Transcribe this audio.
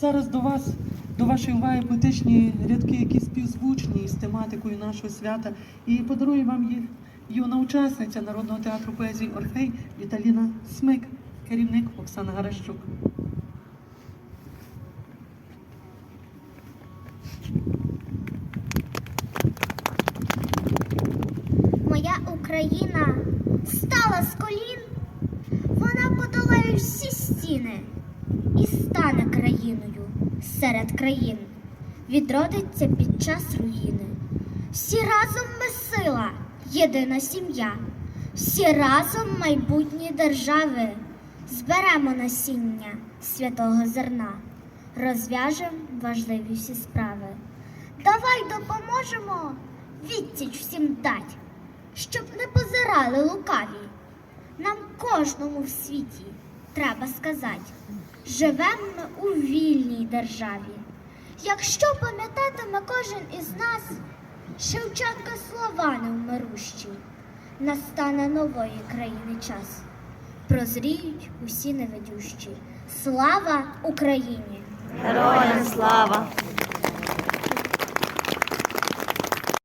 Зараз до вас, до вашої уваги поетичні рядки, які співзвучні з тематикою нашого свята. І подарує вам їх юна учасниця Народного театру поезії Орфей Віталіна Смик, керівник Оксана Гаращук. Моя Україна стала з колін, вона подолає всі стіни і стане країною серед країн, відродиться під час руїни. Всі разом ми сила, єдина сім'я, всі разом майбутні держави, зберемо насіння святого зерна, розв'яжемо важливі всі справи. Давай допоможемо відсіч всім дать, щоб не позирали лукаві. Нам кожному в світі треба сказати, живемо ми у вільній державі. Якщо пам'ятатиме кожен із нас Шевченка слова невмирущі, настане нової країни час. Прозріють усі невидющі. Слава Україні! Героям слава!